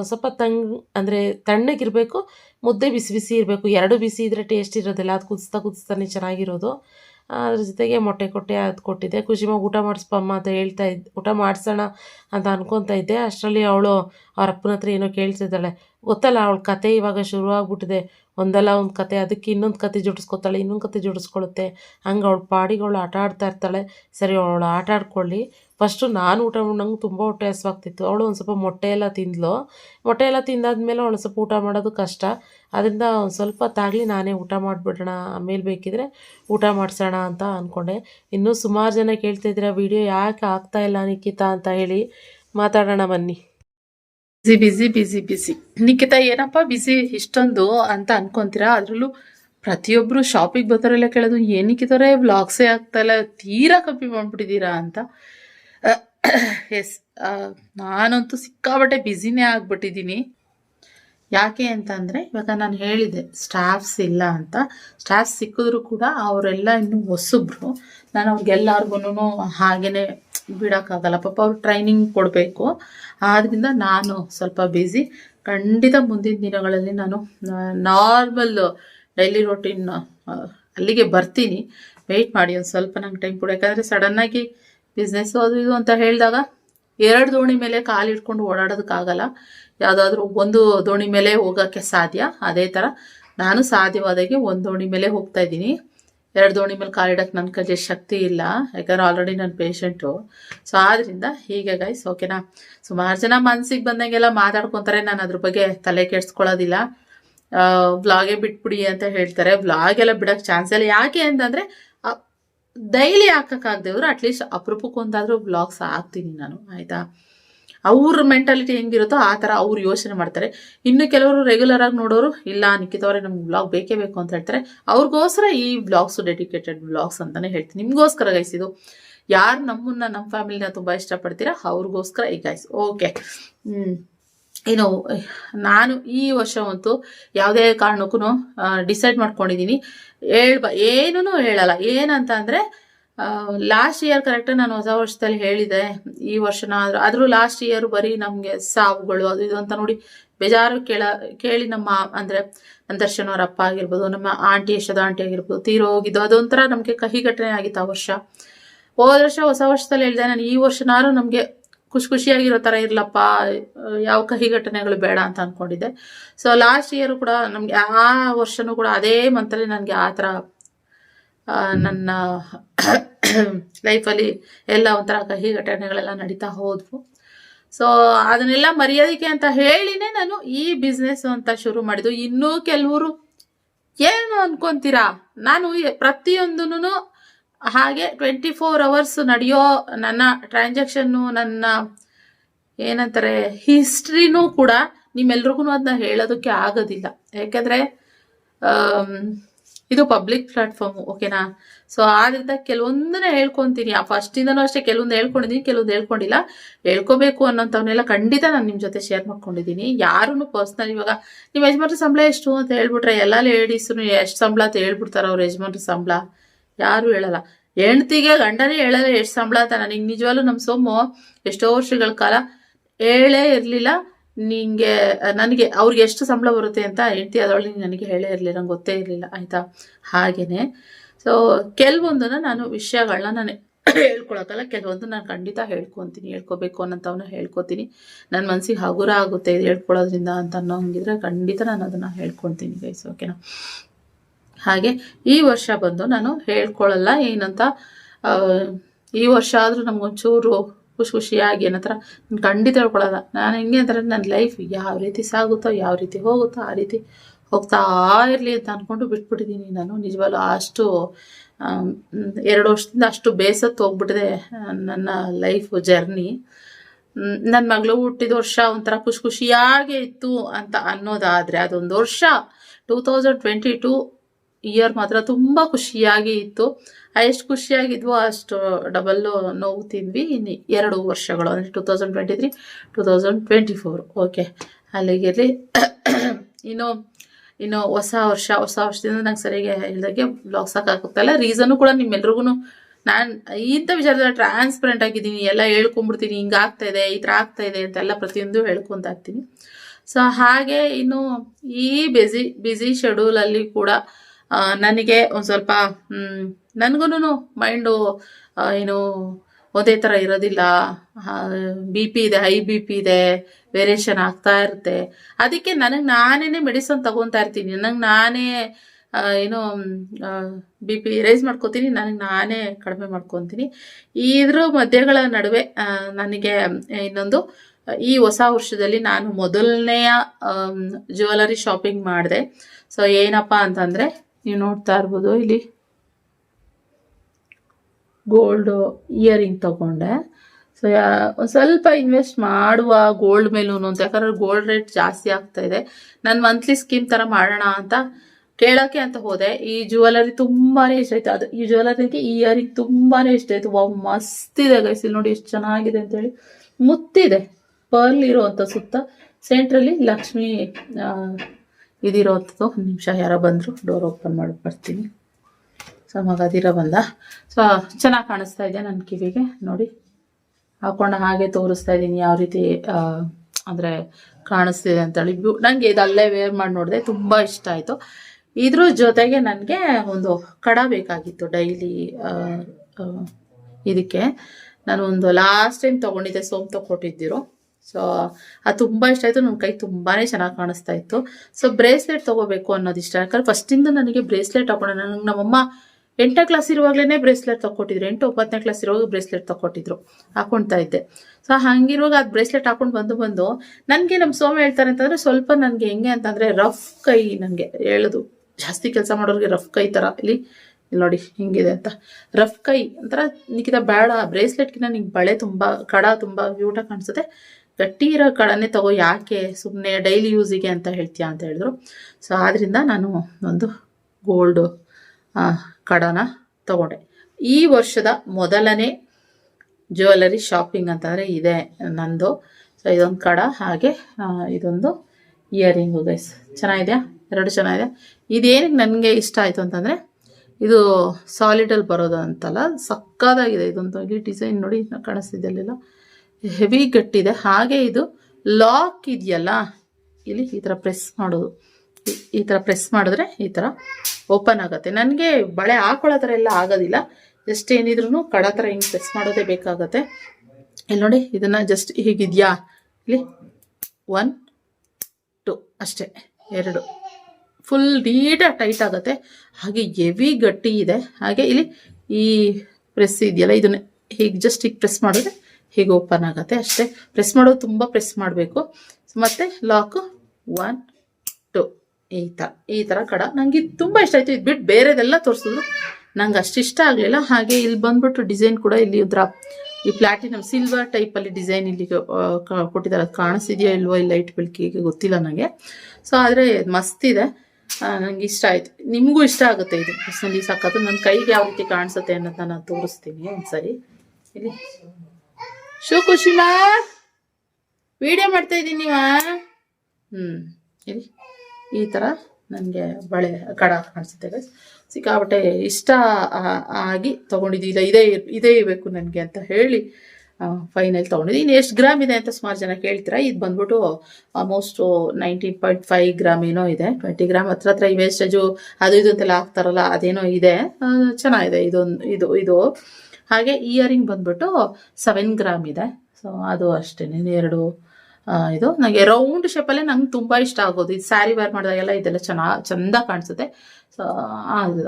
ಸ್ವಲ್ಪ ತಂಗ್, ಅಂದರೆ ತಣ್ಣಗಿರಬೇಕು, ಮುದ್ದೆ ಬಿಸಿ ಬಿಸಿ ಇರಬೇಕು. ಎರಡು ಬಿಸಿ ಇದ್ದರೆ ಟೇಸ್ಟ್ ಇರೋದಿಲ್ಲ. ಅದು ಕುದಿಸ್ತಾ ಕುದಿಸ್ತಾನೆ ಚೆನ್ನಾಗಿರೋದು. ಅದ್ರ ಜೊತೆಗೆ ಮೊಟ್ಟೆ ಕೊಟ್ಟೆ ಅದು ಕೊಟ್ಟಿದ್ದೆ. ಖುಷಿಮಾಗ ಊಟ ಮಾಡಿಸ್ಪಮ್ಮ ಅಂತ ಹೇಳ್ತಾ ಇದ್ದೆ ಊಟ ಮಾಡಿಸೋಣ ಅಂತ ಅನ್ಕೊತಾ ಇದ್ದೆ. ಅಷ್ಟರಲ್ಲಿ ಅವಳು ಅವ್ರ ಅಪ್ಪನ ಹತ್ರ ಏನೋ ಕೇಳ್ತಿದ್ದಾಳೆ. ಗೊತ್ತಲ್ಲ, ಅವಳ ಕತೆ ಇವಾಗ ಶುರು ಆಗ್ಬಿಟ್ಟಿದೆ ಒಂದಲ್ಲ ಒಂದು ಕತೆ, ಅದಕ್ಕೆ ಇನ್ನೊಂದು ಕತೆ ಜೋಡಿಸ್ಕೊತಾಳೆ, ಇನ್ನೊಂದು ಕತೆ ಜೋಡಿಸ್ಕೊಳುತ್ತೆ. ಹಂಗೆ ಅವಳ ಪಾಡಿಗೆ ಅವಳು ಆಟ ಆಡ್ತಾ ಇರ್ತಾಳೆ. ಸರಿ, ಅವಳು ಆಟ ಆಡ್ಕೊಳ್ಳಿ. ಫಸ್ಟು ನಾನು ಊಟ ನಂಗೆ ತುಂಬ ಹೊಟ್ಟೆ ಹಸ್ವಾಗ್ತಿತ್ತು. ಅವಳು ಒಂದು ಸ್ವಲ್ಪ ಮೊಟ್ಟೆ ಎಲ್ಲ ತಿಂದ್ಲು. ಮೊಟ್ಟೆ ಎಲ್ಲ ತಿಂದಾದ್ಮೇಲೆ ಅವಳು ಸ್ವಲ್ಪ ಊಟ ಮಾಡೋದು ಕಷ್ಟ. ಅದರಿಂದ ಒಂದು ಸ್ವಲ್ಪ ತಾಗಲಿ ನಾನೇ ಊಟ ಮಾಡಿಬಿಡೋಣ ಆಮೇಲೆ ಬೇಕಿದ್ರೆ ಊಟ ಮಾಡಿಸೋಣ ಅಂತ ಅಂದ್ಕೊಂಡೆ ಇನ್ನೂ ಸುಮಾರು ಜನ ಕೇಳ್ತಿದ್ದೀರಾ ವಿಡಿಯೋ ಯಾಕೆ ಆಗ್ತಾ ಇಲ್ಲ ನಿಖಿತಾ ಅಂತ ಹೇಳಿ? ಮಾತಾಡೋಣ ಬನ್ನಿ. ಬಿಸಿ ಬಿಸಿ ಬಿಸಿ ಬಿಸಿ ನಿಖಿತಾ, ಏನಪ್ಪ ಬಿಸಿ ಇಷ್ಟೊಂದು ಅಂತ ಅನ್ಕೊಂತೀರಾ? ಅದರಲ್ಲೂ ಪ್ರತಿಯೊಬ್ಬರು ಶಾಪಿಗೆ ಬರ್ತಾರೆಲ್ಲ ಕೇಳೋದು ಏನಕ್ಕಿದ್ದಾರೆ ವ್ಲಾಗ್ಸೇ ಆಗ್ತಾಯಿಲ್ಲ ತೀರಾ ಕಮ್ಮಿ ಮಾಡಿಬಿಟ್ಟಿದ್ದೀರಾ? ಅಂತ. ಎಸ್ ನಾನಂತೂ ಸಿಕ್ಕಾಬಟ್ಟೆ ಬ್ಯುಸಿನೇ ಆಗಿಬಿಟ್ಟಿದ್ದೀನಿ. ಯಾಕೆ ಅಂತಂದರೆ, ಇವಾಗ ನಾನು ಹೇಳಿದೆ ಸ್ಟಾಫ್ಸ್ ಇಲ್ಲ ಅಂತ. ಸ್ಟಾಫ್ಸ್ ಸಿಕ್ಕಿದ್ರು ಕೂಡ ಅವರೆಲ್ಲ ಇನ್ನೂ ಹೊಸಬ್ರು. ನಾನು ಅವ್ರಿಗೆಲ್ಲರಿಗೂ ಹಾಗೇ ಬಿಡೋಕ್ಕಾಗಲ್ಲ. ಪಾಪ ಅವ್ರು ಟ್ರೈನಿಂಗ್ ಕೊಡಬೇಕು. ಆದ್ದರಿಂದ ನಾನು ಸ್ವಲ್ಪ ಬ್ಯುಸಿ ಖಂಡಿತ ಮುಂದಿನ ದಿನಗಳಲ್ಲಿ ನಾನು ನಾರ್ಮಲ್ ಡೈಲಿ ರೊಟೀನ್ ಅಲ್ಲಿಗೆ ಬರ್ತೀನಿ. ವೆಯ್ಟ್ ಮಾಡಿ ಒಂದು ಸ್ವಲ್ಪ ನಂಗೆ ಟೈಮ್ ಕೊಡು. ಯಾಕಂದರೆ ಸಡನ್ನಾಗಿ ಬಿಸ್ನೆಸ್ಸು ಅದು ಅಂತ ಹೇಳಿದಾಗ, ಎರಡು ದೋಣಿ ಮೇಲೆ ಕಾಲಿಟ್ಕೊಂಡು ಓಡಾಡೋದಕ್ಕಾಗಲ್ಲ. ಯಾವುದಾದ್ರೂ ಒಂದು ದೋಣಿ ಮೇಲೆ ಹೋಗೋಕ್ಕೆ ಸಾಧ್ಯ. ಅದೇ ಥರ ನಾನು ಸಾಧ್ಯವಾದಾಗೆ ಒಂದು ದೋಣಿ ಮೇಲೆ ಹೋಗ್ತಾ ಇದ್ದೀನಿ. ಎರಡು ದೋಣಿ ಮೇಲೆ ಕಾಲಿಡಕ್ಕೆ ನನ್ನ ಕೈಲಿ ಶಕ್ತಿ ಇಲ್ಲ, ಯಾಕಂದ್ರೆ ಆಲ್ರೆಡಿ ನನ್ನ ಪೇಷಂಟು ಸೊ ಆದ್ದರಿಂದ ಹೀಗೆ ಗೈಸ್ ಓಕೆನಾ ಸುಮಾರು ಜನ ಮನಸ್ಸಿಗೆ ಬಂದಂಗೆಲ್ಲ ಮಾತಾಡ್ಕೊತಾರೆ. ನಾನು ಅದ್ರ ಬಗ್ಗೆ ತಲೆ ಕೆಡಿಸ್ಕೊಳ್ಳೋದಿಲ್ಲ. ವ್ಲಾಗೇ ಬಿಟ್ಬಿಡಿ ಅಂತ ಹೇಳ್ತಾರೆ. ವ್ಲಾಗೆಲ್ಲ ಬಿಡೋಕ್ಕೆ ಚಾನ್ಸ್ ಇಲ್ಲ. ಯಾಕೆ ಅಂತಂದರೆ ಡೈಲಿ ಹಾಕೋಕ್ಕಾಗದೆ ಇದ್ರು ಅಟ್ಲೀಸ್ಟ್ ಅಪರೂಪಕ್ಕೊಂದಾದರೂ ಬ್ಲಾಗ್ಸ್ ಹಾಕ್ತೀನಿ ನಾನು, ಆಯಿತಾ? ಅವ್ರ ಮೆಂಟಾಲಿಟಿ ಹೆಂಗಿರುತ್ತೋ ಆ ಥರ ಅವ್ರು ಯೋಚನೆ ಮಾಡ್ತಾರೆ. ಇನ್ನು ಕೆಲವರು ರೆಗ್ಯುಲರ್ ಆಗಿ ನೋಡೋರು, ಇಲ್ಲ ನಿಖಿತವ್ರೆ ನಮ್ಗೆ ಬ್ಲಾಗ್ ಬೇಕೇ ಬೇಕು ಅಂತ ಹೇಳ್ತಾರೆ. ಅವ್ರಿಗೋಸ್ಕರ ಈ ಬ್ಲಾಗ್ಸು ಡೆಡಿಕೇಟೆಡ್ ಬ್ಲಾಗ್ಸ್ ಅಂತಲೇ ಹೇಳ್ತೀನಿ. ನಿಮಗೋಸ್ಕರ ಗೈಸ್ ಯಾರು ನಮ್ಮನ್ನ ನಮ್ಮ ಫ್ಯಾಮಿಲಿನ ತುಂಬ ಇಷ್ಟಪಡ್ತೀರಾ? ಅವ್ರಿಗೋಸ್ಕರ ಈ ಗೈಸ್ ಓಕೆ ಹ್ಞೂ ಏನು, ನಾನು ಈ ವರ್ಷವಂತೂ ಯಾವುದೇ ಕಾರಣಕ್ಕೂ ಡಿಸೈಡ್ ಮಾಡ್ಕೊಂಡಿದ್ದೀನಿ ಹೇಳ್ಬ ಏನೂ ಹೇಳಲ್ಲ. ಏನಂತ ಅಂದರೆ ಲಾಸ್ಟ್ ಇಯರ್ ಕರೆಕ್ಟಾಗಿ ನಾನು ಹೊಸ ವರ್ಷದಲ್ಲಿ ಹೇಳಿದೆ. ಈ ವರ್ಷನ ಆದರೂ ಆದರೂ ಲಾಸ್ಟ್ ಇಯರ್ ಬರೀ ನಮಗೆ ಸಾವುಗಳು, ಅದು ಇದು ಅಂತ ನೋಡಿ ಬೇಜಾರು ಕೇಳ, ಕೇಳಿ ನಮ್ಮ, ಅಂದರೆ ನಮ್ಮ ದರ್ಶನ್ ಅವರ ಅಪ್ಪ ಆಗಿರ್ಬೋದು, ನಮ್ಮ ಆಂಟಿ ಯಶದ ಆಂಟಿ ಆಗಿರ್ಬೋದು ತೀರೋಗಿದ್ದು ಅದೊಂಥರ ನಮಗೆ ಕಹಿ ಘಟನೆ ಆಗಿತ್ತು ಆ ವರ್ಷ. ಹೋದ ವರ್ಷ ಹೊಸ ವರ್ಷದಲ್ಲಿ ಹೇಳಿದೆ, ನಾನು ಈ ವರ್ಷನಾರು ನಮಗೆ ಖುಷಿ ಖುಷಿಯಾಗಿರೋ ಥರ ಇರಲಪ್ಪ ಯಾವ ಕಹಿ ಘಟನೆಗಳು ಬೇಡ ಅಂತ ಅಂದ್ಕೊಂಡಿದ್ದೆ ಸೊ ಲಾಸ್ಟ್ ಇಯರು ಕೂಡ ನಮಗೆ ಆ ವರ್ಷನೂ ಕೂಡ ಅದೇ ಮಂತಲ್ಲಿ ನನಗೆ ಆ ಥರ ನನ್ನ ಲೈಫಲ್ಲಿ ಎಲ್ಲ ಒಂಥರ ಕಹಿ ಘಟನೆಗಳೆಲ್ಲ ನಡೀತಾ ಹೋದ್ವು. ಸೊ ಅದನ್ನೆಲ್ಲ ಮರ್ಯಾದಕ್ಕೆ ಅಂತ ಹೇಳಿನೇ ನಾನು ಈ ಬಿಸ್ನೆಸ್ ಅಂತ ಶುರು ಮಾಡಿದ್ದು. ಇನ್ನೂ ಕೆಲವರು, ಏನು ಅನ್ಕೊಂತೀರಾ? ನಾನು ಪ್ರತಿಯೊಂದೂ ಹಾಗೆ ಟ್ವೆಂಟಿ ಫೋರ್ ಅವರ್ಸ್ ನಡೆಯೋ ನನ್ನ ಟ್ರಾನ್ಸಾಕ್ಷನ್ನು ನನ್ನ ಏನಂತಾರೆ ಹಿಸ್ಟ್ರಿನೂ ಕೂಡ ನಿಮ್ಮೆಲ್ರಿಗೂ ಅದನ್ನ ಹೇಳೋದಕ್ಕೆ ಆಗೋದಿಲ್ಲ. ಯಾಕೆಂದರೆ ಇದು ಪಬ್ಲಿಕ್ ಪ್ಲಾಟ್ಫಾರ್ಮು ಓಕೆನಾ ಸೊ ಆದ್ರಿಂದ ಕೆಲವೊಂದನ್ನ ಹೇಳ್ಕೊತೀನಿ. ಆ ಫಸ್ಟಿಂದನೂ ಅಷ್ಟೇ ಕೆಲವೊಂದು ಹೇಳ್ಕೊಂಡಿದ್ದೀನಿ ಕೆಲವೊಂದು ಹೇಳ್ಕೊಂಡಿಲ್ಲ. ಹೇಳ್ಕೋಬೇಕು ಅನ್ನೋಂಥವನ್ನೆಲ್ಲ ಖಂಡಿತ ನಾನು ನಿಮ್ಮ ಜೊತೆ ಶೇರ್ ಮಾಡ್ಕೊಂಡಿದ್ದೀನಿ ಯಾರೂ ಪರ್ಸ್ನಲ್ ಇವಾಗ ನಿಮ್ಮ ಯಜಮಾನ್ರ ಸಂಬಳ ಎಷ್ಟು ಅಂತ ಹೇಳ್ಬಿಟ್ರೆ, ಎಲ್ಲ ಲೇಡೀಸು ಎಷ್ಟು ಸಂಬಳ ಅಂತ ಹೇಳ್ಬಿಡ್ತಾರೆ ಅವ್ರ ಯಜಮಾನ್ರ ಸಂಬಳ? ಯಾರೂ ಹೇಳಲ್ಲ. ಹೆಂಡ್ತಿಗೆ ಗಂಡನೇ ಹೇಳಲ್ಲ ಎಷ್ಟು ಸಂಬಳ ಅಂತ ನನಗೆ ನಿಜವಾಗ್ಲೂ ನಮ್ಮ ಸೊಮ್ಮು ಎಷ್ಟೋ ವರ್ಷಗಳ ಕಾಲ ಹೇಳೇ ಇರಲಿಲ್ಲ. ನಿಂಗೆ, ನನಗೆ ಅವ್ರಿಗೆ ಎಷ್ಟು ಸಂಬಳ ಬರುತ್ತೆ ಅಂತ ಹೆಂಡ್ತಿ ಅದರೊಳಗೆ ನನಗೆ ಹೇಳೇ ಇರಲಿಲ್ಲ. ನಂಗೆ ಗೊತ್ತೇ ಇರಲಿಲ್ಲ. ಆಯಿತಾ? ಹಾಗೆಯೇ ಸೊ ಕೆಲವೊಂದನ್ನ ನಾನು ವಿಷಯಗಳನ್ನ ನಾನು ಹೇಳ್ಕೊಳಕಲ್ಲ ಕೆಲವೊಂದು ನಾನು ಖಂಡಿತ ಹೇಳ್ಕೊತೀನಿ. ಹೇಳ್ಕೊಬೇಕು ಅನ್ನೋಂಥವನ್ನ ಹೇಳ್ಕೊತೀನಿ. ನನ್ನ ಮನಸ್ಸಿಗೆ ಹಗುರ ಆಗುತ್ತೆ ಇದು ಹೇಳ್ಕೊಳೋದ್ರಿಂದ ಅಂತ ಅನ್ನೋ ಹಂಗಿದ್ರೆ ಖಂಡಿತ ನಾನು ಅದನ್ನು ಹೇಳ್ಕೊತೀನಿ ಗೈಸ್ ಓಕೆನಾ ಹಾಗೆ ಈ ವರ್ಷ ಬಂದು ನಾನು ಹೇಳ್ಕೊಳ್ಳಲ್ಲ ಏನಂತ ಈ ವರ್ಷ ಆದರೂ ನಮಗೊಂಚೂರು ಖುಷಿ ಖುಷಿಯಾಗಿ ಏನತ್ರ ಖಂಡಿತ ಹೇಳ್ಕೊಳ್ಳಲ್ಲ. ನಾನು ಹೆಂಗೆ ಅಂದರೆ ನನ್ನ ಲೈಫ್ ಯಾವ ರೀತಿ ಸಾಗುತ್ತೋ, ಯಾವ ರೀತಿ ಹೋಗುತ್ತೋ ಆ ರೀತಿ ಹೋಗ್ತಾ ಇರಲಿ ಅಂತ ಅಂದ್ಕೊಂಡು ಬಿಟ್ಬಿಟ್ಟಿದ್ದೀನಿ ನಾನು. ನಿಜವಾಗ್ಲೂ ಅಷ್ಟು ಎರಡು ವರ್ಷದಿಂದ ಅಷ್ಟು ಬೇಸತ್ತು ಹೋಗ್ಬಿಟ್ಟಿದೆ ನನ್ನ ಲೈಫ್ ಜರ್ನಿ ನನ್ನ ಮಗಳು ಹುಟ್ಟಿದ ವರ್ಷ ಒಂಥರ ಖುಷಿ ಖುಷಿಯಾಗೇ ಇತ್ತು ಅಂತ ಅನ್ನೋದಾದರೆ ಅದೊಂದು ವರ್ಷ. Two thousand twenty two year ಮಾತ್ರ ತುಂಬ ಖುಷಿಯಾಗಿ ಇತ್ತು. ಎಷ್ಟು ಖುಷಿಯಾಗಿದ್ವೋ ಅಷ್ಟು ಡಬಲ್ಲು ನೋವು ತಿಂದ್ವಿ. ಇನ್ನು ಎರಡು ವರ್ಷಗಳು, ಅಂದರೆ two thousand twenty three two thousand twenty four okay ಅಲ್ಲಿಗಿರಲಿ. ಇನ್ನು ಇನ್ನು ಹೊಸ ವರ್ಷ, ಹೊಸ ವರ್ಷದಿಂದ ನಂಗೆ ಸರಿಯಾಗಿ ಹೇಳಿದಾಗೆ ಬ್ಲಾಗ್ಸ್ ಹಾಕಾಗ್ತಾಯಿಲ್ಲ ರೀಸನ್ನು ಕೂಡ ನಿಮ್ಮೆಲ್ರಿಗೂ ನಾನು ಇಂಥ ವಿಚಾರದಲ್ಲಿ ಟ್ರಾನ್ಸ್ಪರೆಂಟ್ ಆಗಿದ್ದೀನಿ, ಎಲ್ಲ ಹೇಳ್ಕೊಂಬಿಡ್ತೀನಿ ಹಿಂಗೆ ಆಗ್ತಾ ಇದೆ, ಈ ಥರ ಆಗ್ತಾ ಇದೆ ಅಂತೆಲ್ಲ ಪ್ರತಿಯೊಂದು ಹೇಳ್ಕೊತಾ ಇರ್ತೀನಿ ಸೊ ಹಾಗೆ ಇನ್ನು ಈ ಬ್ಯುಸಿ ಬ್ಯುಸಿ ಶೆಡ್ಯೂಲಲ್ಲಿ ಕೂಡ ನನಗೆ ಒಂದು ಸ್ವಲ್ಪ ನನಗೂ ಮೈಂಡು ಏನು, ಒಂದೇ ಥರ ಇರೋದಿಲ್ಲ. ಬಿ ಪಿ ಇದೆ ಹೈ ಬಿ ಪಿ ಇದೆ ವೇರಿಯೇಷನ್ ಆಗ್ತಾ ಇರುತ್ತೆ. ಅದಕ್ಕೆ ನನಗೆ ನಾನೇ ಮೆಡಿಸನ್ ತಗೊತಾ ಇರ್ತೀನಿ. ನನಗೆ ನಾನೇ ಏನು ಬಿ ಪಿ ರೈಸ್ ಮಾಡ್ಕೋತೀನಿ. ನನಗೆ ನಾನೇ ಕಡಿಮೆ ಮಾಡ್ಕೊತೀನಿ. ಇದ್ರ ಮಧ್ಯಗಳ ನಡುವೆ ನನಗೆ, ಇನ್ನೊಂದು, ಈ ಹೊಸ ವರ್ಷದಲ್ಲಿ ನಾನು ಮೊದಲನೆಯ ಜ್ಯುವೆಲರಿ ಶಾಪಿಂಗ್ ಮಾಡಿದೆ. ಸೊ ಏನಪ್ಪ ಅಂತಂದರೆ ನೀವು ನೋಡ್ತಾ ಇರ್ಬೋದು. ಇಲ್ಲಿ ಗೋಲ್ಡ್ ಇಯರಿಂಗ್ ತಗೊಂಡೆ. ಸೊ ಒಂದು ಸ್ವಲ್ಪ ಇನ್ವೆಸ್ಟ್ ಮಾಡುವ ಗೋಲ್ಡ್ ಮೇಲೂ ಅಂತ. ಯಾಕಂದ್ರೆ ಗೋಲ್ಡ್ ರೇಟ್ ಜಾಸ್ತಿ ಆಗ್ತಾ ಇದೆ. ನಾನು ಮಂತ್ಲಿ ಸ್ಕೀಮ್ ಥರ ಮಾಡೋಣ ಅಂತ ಕೇಳೋಕ್ಕೆ ಅಂತ ಹೋದೆ. ಈ ಜ್ಯುವೆಲರಿ ತುಂಬಾನೇ ಇಷ್ಟ ಆಯ್ತು. ಅದು, ಈ ಜುವೆಲರಿಗೆ ಇಯರಿಂಗ್ ತುಂಬಾನೇ ಇಷ್ಟ ಆಯ್ತು. ವಾವ್ ಮಸ್ತ್ ಇದೆ ಗೈಸ್ ಇಲ್ಲಿ ನೋಡಿ ಎಷ್ಟು ಚೆನ್ನಾಗಿದೆ ಅಂತೇಳಿ ಮುತ್ತಿದೆ. ಪರ್ಲ್ ಇರುವಂಥ ಸುತ್ತ. ಸೆಂಟ್ರಲ್ಲಿ ಲಕ್ಷ್ಮಿ ಇದಿರೋವಂಥದ್ದು ಒಂದು ನಿಮಿಷ, ಯಾರೋ ಬಂದರು ಡೋರ್ ಓಪನ್ ಮಾಡಿ, ಬರ್ತೀನಿ. ಸೊ ಮಗದಿರೋ ಬಂದ. ಸೊ ಚೆನ್ನಾಗಿ ಕಾಣಿಸ್ತಾ ಇದೆ ನನ್ನ ಕಿವಿಗೆ, ನೋಡಿ. ಹಾಕೊಂಡು ಹಾಗೆ ತೋರಿಸ್ತಾ ಇದ್ದೀನಿ ಯಾವ ರೀತಿ ಅಂದರೆ ಕಾಣಿಸ್ತಿದೆ ಅಂತೇಳಿ. ಬ್ಯೂ- ನನಗೆ ಇದು ಅಲ್ಲೇ ವೇರ್ ಮಾಡಿ ನೋಡಿದೆ, ತುಂಬ ಇಷ್ಟ ಆಯಿತು. ಇದ್ರ ಜೊತೆಗೆ ನನಗೆ ಒಂದು ಕಡ ಬೇಕಾಗಿತ್ತು ಡೈಲಿ ಇದಕ್ಕೆ. ನಾನು ಒಂದು ಲಾಸ್ಟ್ ಟೈಮ್ ತೊಗೊಂಡಿದ್ದೆ ಸೋಮ್ ತಗೊಟ್ಟಿದ್ದಿರು ಸೊ ಅದು ತುಂಬ ಇಷ್ಟ ಆಯಿತು. ನನ್ನ ಕೈ ತುಂಬಾ ಚೆನ್ನಾಗಿ ಕಾಣಿಸ್ತಾ ಇತ್ತು. ಸೊ ಬ್ರೇಸ್ಲೆಟ್ ತೊಗೋಬೇಕು ಅನ್ನೋದು ಇಷ್ಟ. ಯಾಕಂದ್ರೆ ಫಸ್ಟಿಂದ ನನಗೆ ಬ್ರೇಸ್ಲೆಟ್ ಹಾಕೋಣ. ನನಗೆ ನಮ್ಮಮ್ಮ ಎಂಟನೇ ಕ್ಲಾಸ್ ಇರುವಾಗಲೇ ಬ್ರೇಸ್ಲೆಟ್ ತಗೊಟ್ಟಿದ್ರು ಎಂಟು, ಒಂಬತ್ತನೇ ಕ್ಲಾಸ್ ಇರುವಾಗ ಬ್ರೇಸ್ಲೆಟ್ ತಗೊಟ್ಟಿದ್ರು ಹಾಕೊಳ್ತಾ ಇದ್ದೆ. ಸೊ ಹಂಗಿರುವಾಗ ಅದು ಬ್ರೇಸ್ಲೆಟ್ ಹಾಕೊಂಡು ಬಂದು ಬಂದು ನನಗೆ ನಮ್ಮ ಸೋಮ ಹೇಳ್ತಾರೆ ಅಂತಂದ್ರೆ ಸ್ವಲ್ಪ ನನಗೆ ಹೆಂಗೆ ಅಂತಂದ್ರೆ ರಫ್ ಕೈ ನನಗೆ ಹೇಳೋದು. ಜಾಸ್ತಿ ಕೆಲಸ ಮಾಡೋರಿಗೆ ರಫ್ ಕೈ ಥರ ಇಲ್ಲಿ. ಇಲ್ಲಿ ನೋಡಿ ಹಿಂಗಿದೆ ಅಂತ. ರಫ್ ಕೈ ಒಂಥರ ನಿಕ್ಕಿದ ಬೇಡ. ಬ್ರೇಸ್ಲೆಟ್ಗಿಂತ ನಿಂಗೆ ಬಳೆ ತುಂಬ, ಕಡ ತುಂಬ ಕ್ಯೂಟಾಗಿ ಕಾಣಿಸುತ್ತೆ. ಗಟ್ಟಿ ಇರೋ ಕಡನೇ ತಗೋ ಯಾಕೆ ಸುಮ್ಮನೆ ಡೈಲಿ ಯೂಸಿಗೆ ಅಂತ ಹೇಳ್ತೀಯ ಅಂತ ಹೇಳಿದ್ರು. ಸೊ ಆದ್ದರಿಂದ ನಾನು ಒಂದು ಗೋಲ್ಡು ಕಡನ ತಗೊಂಡೆ. ಈ ವರ್ಷದ ಮೊದಲನೇ ಜ್ಯುವೆಲರಿ ಶಾಪಿಂಗ್ ಅಂತಂದರೆ ಇದೆ ನಂದು. ಸೊ ಇದೊಂದು ಕಡ, ಹಾಗೆ ಇದೊಂದು ಇಯರಿಂಗು ಗೈಸ್ ಚೆನ್ನಾಗಿದೆಯಾ? ಎರಡು ಚೆನ್ನಾಗಿದೆ ಇದೇನಿಗೆ ನನಗೆ ಇಷ್ಟ ಆಯಿತು ಅಂತಂದರೆ, ಇದು ಸಾಲಿಡಲ್ಲಿ ಬರೋದು ಅಂತಲ್ಲ ಸಕ್ಕದಾಗಿದೆ ಇದೊಂದು ಡಿಸೈನ್ ನೋಡಿ ನಾ ಕಾಣಿಸ್ತಿದೆ ಅಲ್ಲೆಲ್ಲ. ಹೆವಿ ಗಟ್ಟಿದೆ. ಹಾಗೆ ಇದು ಲಾಕ್ ಇದೆಯಲ್ಲ, ಇಲ್ಲಿ ಈ ಥರ ಪ್ರೆಸ್ ಮಾಡೋದು. ಈ- ಥರ ಪ್ರೆಸ್ ಮಾಡಿದ್ರೆ ಈ ಥರ ಓಪನ್ ಆಗುತ್ತೆ. ನನಗೆ ಬಳೆ ಹಾಕೊಳ್ಳೋ ಥರ ಎಲ್ಲ ಆಗೋದಿಲ್ಲ. ಜಸ್ಟ್ ಏನಿದ್ರು ಕಡ ಥರ ಹಿಂಗೆ ಪ್ರೆಸ್ ಮಾಡೋದೇ ಬೇಕಾಗತ್ತೆ. ಇಲ್ಲಿ ನೋಡಿ, ಇದನ್ನು ಜಸ್ಟ್ ಹೀಗಿದೆಯಾ? ಇಲ್ಲಿ ಒನ್, ಟು ಅಷ್ಟೇ, ಎರಡು. ಫುಲ್ ನೀಟಾಗಿ ಟೈಟ್ ಆಗುತ್ತೆ. ಹಾಗೆ ಹೆವಿ ಗಟ್ಟಿ ಇದೆ. ಹಾಗೆ ಇಲ್ಲಿ ಈ ಪ್ರೆಸ್ ಇದೆಯಲ್ಲ, ಇದನ್ನ ಹೀಗೆ ಜಸ್ಟ್ ಹೀಗೆ ಪ್ರೆಸ್ ಮಾಡಿದ್ರೆ ಹೀಗೆ ಓಪನ್ ಆಗುತ್ತೆ ಅಷ್ಟೇ. ಪ್ರೆಸ್ ಮಾಡೋದು ತುಂಬ ಪ್ರೆಸ್ ಮಾಡಬೇಕು. ಮತ್ತು ಲಾಕು ಒನ್, ಟು. ಈ ಥರ ಈ ಥರ ಕಡ. ನನಗೆ ತುಂಬ ಇಷ್ಟ ಆಯಿತು. ಇದು ಬಿಟ್ಟು ಬೇರೆದೆಲ್ಲ ತೋರಿಸಿದ್ರು. ನಂಗೆ ಅಷ್ಟು ಇಷ್ಟ ಆಗಲಿಲ್ಲ. ಹಾಗೆ ಇಲ್ಲಿ ಬಂದ್ಬಿಟ್ಟು ಡಿಸೈನ್ ಕೂಡ ಇಲ್ಲಿ ಇದ್ರ ಈ ಪ್ಲಾಟಿನಮ್ ಸಿಲ್ವರ್ ಟೈಪಲ್ಲಿ ಡಿಸೈನ್ ಇಲ್ಲಿ ಕೊಟ್ಟಿದ್ದಾರೆ. ಅದು ಕಾಣಿಸ್ತಿದೆಯಾ ಇಲ್ವೋ ಈ ಲೈಟ್ ಬೆಳಕಿಗೆ ಗೊತ್ತಿಲ್ಲ ನನಗೆ ಸೊ ಆದರೆ ಇದೆ. ನನಗೆ ಇಷ್ಟ ಆಯ್ತು. ನಿಮಗೂ ಇಷ್ಟ ಆಗುತ್ತೆ ಇದು. ಪರ್ಸನಲಿ ಸಾಕತ್ತು ನನ್ನ ಕೈಗೆ ಯಾವ ರೀತಿ ಕಾಣಿಸುತ್ತೆ ಅನ್ನೋದನ್ನ ನಾನು ತೋರಿಸ್ತೀನಿ ಒಂದ್ಸರಿ. ಇಲ್ಲಿ. ಶೋ ವಿಡಿಯೋ ಮಾಡ್ತಾ ಇದ್ದೀನಿ ನೀವ? ಹ್ಞೂ ಇಲ್ಲಿ ಈ ಥರ ನನಗೆ ಬಳೆ ಕಡ ಕಾಣಿಸುತ್ತೆ ಗೈಸ್ ಸಿಕ್ಕಾಪಟ್ಟೆ ಇಷ್ಟ ಆಗಿ ತೊಗೊಂಡಿದ್ದು. ಇದೆ, ಇದೇ ಇರ್- ಇದೇ ಇರಬೇಕು ನನಗೆ ಅಂತ ಹೇಳಿ ಫೈನಲ್ ತೊಗೊಂಡಿದ್ದು. ಇನ್ನು ಎಷ್ಟು ಗ್ರಾಮ್ ಇದೆ ಅಂತ ಸುಮಾರು ಜನ ಕೇಳ್ತೀರಾ? ಇದು ಬಂದ್ಬಿಟ್ಟು almost nineteen point five gram ಏನೋ ಇದೆ. ಟ್ವೆಂಟಿ ಗ್ರಾಮ್ ಹತ್ರ ಹತ್ರ ವೇಸ್ಟೇಜು ಅದು ಇದು ಅಂತೆಲ್ಲ ಹಾಕ್ತಾರಲ್ಲ, ಅದೇನೋ ಇದೆ. ಚೆನ್ನಾಗಿದೆ. ಇದೊಂದು, ಇದು ಇದು. ಹಾಗೆ ಇಯರಿಂಗ್ ಬಂದ್ಬಿಟ್ಟು ಸೆವೆನ್ ಗ್ರಾಮ್ ಇದೆ. ಸೊ ಅದು ಅಷ್ಟೇ. ಎರಡು ಇದು. ನನಗೆ ರೌಂಡ್ ಶೇಪಲ್ಲೇ ನಂಗೆ ತುಂಬ ಇಷ್ಟ ಆಗೋದು. ಇದು ಸ್ಯಾರಿ ವೇರ್ ಮಾಡಿದಾಗೆಲ್ಲ ಇದೆಲ್ಲ ಚೆನ್ನಾಗಿ ಚಂದ ಕಾಣಿಸುತ್ತೆ. ಸೊ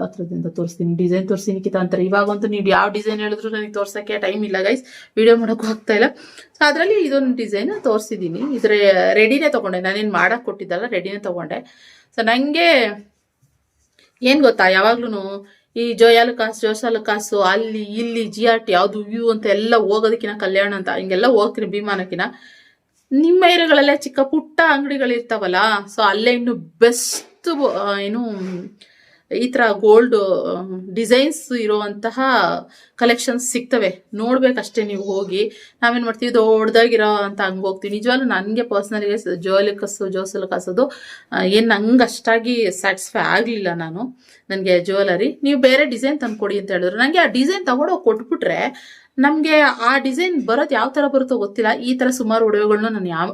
ಹತ್ರದಿಂದ ತೋರಿಸ್ತೀನಿ. ಡಿಸೈನ್ ತೋರಿಸ್ತೀನಿ ಕಿತ ಅಂತಾರೆ. ಇವಾಗಂತೂ ನೀವು ಯಾವ ಡಿಸೈನ್ ಹೇಳಿದ್ರು ನನಗೆ ತೋರ್ಸೋಕ್ಕೆ ಟೈಮ್ ಇಲ್ಲ ಗೈಸ್ ವಿಡಿಯೋ ಮಾಡೋಕ್ಕೂ ಆಗ್ತಾ ಇಲ್ಲ. ಸೊ ಅದರಲ್ಲಿ ಇದೊಂದು ಡಿಸೈನ್ ತೋರಿಸಿದ್ದೀನಿ ಇದ್ರೆ ರೆಡಿನೇ ತೊಗೊಂಡೆ. ನಾನೇನು ಮಾಡೋಕ್ಕೆ ಕೊಟ್ಟಿದ್ದಲ್ಲ ರೆಡಿನೇ ತೊಗೊಂಡೆ. ಸೊ ನನಗೆ ಏನು ಗೊತ್ತಾ? ಯಾವಾಗ್ಲೂ ಈ ಜೋಯಾಲು ಕಾಸು, ಜೋಸಾಲು ಕಾಸು, ಅಲ್ಲಿ, ಇಲ್ಲಿ ಜಿ ಆರ್ ಟಿ ಯಾವುದು ವ್ಯೂ ಅಂತ ಎಲ್ಲ ಹೋಗೋದಕ್ಕಿನ ಕಲ್ಯಾಣ ಅಂತ, ಹಿಂಗೆಲ್ಲ ಹೋಗ್ತೀನಿ ಭೀಮಾನಕ್ಕಿನ ನಿಮ್ಮ ಏರಿಯಾಗಳಲ್ಲೇ ಚಿಕ್ಕ ಪುಟ್ಟ ಅಂಗಡಿಗಳಿರ್ತಾವಲ್ಲ ಸೊ ಅಲ್ಲೇ ಇನ್ನು ಬೆಸ್ಟ್ ಏನು ಈ ಥರ ಗೋಲ್ಡ್ ಡಿಸೈನ್ಸ್ ಇರುವಂತಹ ಕಲೆಕ್ಷನ್ಸ್ ಸಿಗ್ತವೆ. ನೋಡ್ಬೇಕಷ್ಟೇ ನೀವು ಹೋಗಿ. ನಾವೇನು ಮಾಡ್ತೀವಿ? ದೊಡ್ಡದಾಗಿರೋ ಅಂತ ಹಂಗೆ ಹೋಗ್ತೀವಿ. ನಿಜವಾಗ್ಲೂ ನನಗೆ ಪರ್ಸ್ನಲಿಗೆ ಕಸು ಜೋಸಲು ಕಸೋದು ಏನು ನಂಗೆ ಅಷ್ಟಾಗಿ ಸ್ಯಾಟಿಸ್ಫೈ ಆಗಲಿಲ್ಲ ನಾನು. ನನಗೆ ಜ್ಯುವೆಲರಿ ನೀವು ಬೇರೆ ಡಿಸೈನ್ ತಂದ್ಕೊಡಿ ಅಂತ ಹೇಳಿದ್ರು. ನನಗೆ ಆ ಡಿಸೈನ್ ತಗೊಂಡೋಗಿ ಕೊಟ್ಬಿಟ್ರೆ ನಮಗೆ ಆ ಡಿಸೈನ್ ಬರೋದು ಯಾವ ತರ ಬರುತ್ತೋ ಗೊತ್ತಿಲ್ಲ. ಈ ಥರ ಸುಮಾರು ಒಡವೆಗಳನ್ನ ನಾನು ಯಾವ,